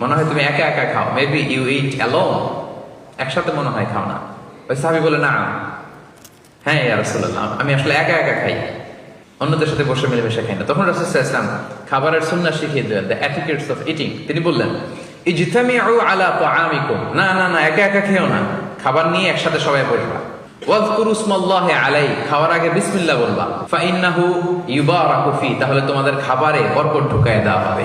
মনে হয় তুমি একা একা খাও। মেবি ইউ ইট অ্যালোন একসাথে মনে হয় খাও না। ওই সাহাবি বলে, না হ্যাঁ ইয়া রাসূলুল্লাহ, আমি আসলে একা একা খাই। অন্যদের সাথে বসে মিলেমিশে খাই না। তখন রাসূল ইসলাম খাবারের সুন্নাহ শিখিয়ে দিলেন দ্য অফ ইটিং তিনি বললেন, ইজতামিউ আলা তাআমিকুম। না না না, একা একা খেও না। খাবার নিয়ে একসাথে সবাই বসবা। আলাই খাওয়ার আগে বিসমিল্লাহ বলবা। ফাইন্নাহু ইউবারাকু ফি। তাহলে তোমাদের খাবারে বরকত ঢুকায় দেওয়া হবে।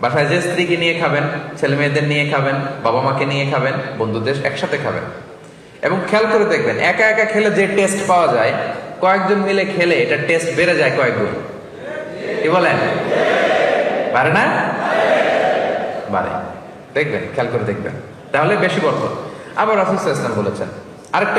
বাসায় যে স্ত্রীকে নিয়ে খাবেন, ছেলে মেয়েদের নিয়ে খাবেন, বাবা মাকে নিয়ে খাবেন, বন্ধুদের একসাথে খাবেন। এবং খেয়াল করে দেখবেন, একা একা খেলে যে টেস্ট পাওয়া যায়, কয়েকজন মিলে খেলে এটা টেস্ট বেড়ে যায় কয়েক গুণ কি বলেন? পারে না? বাড়ে। দেখবেন, খেয়াল করে দেখবেন। তাহলে বেশি বর্তন আবার রাসুল ইসলাম বলেছেন, আরেকটা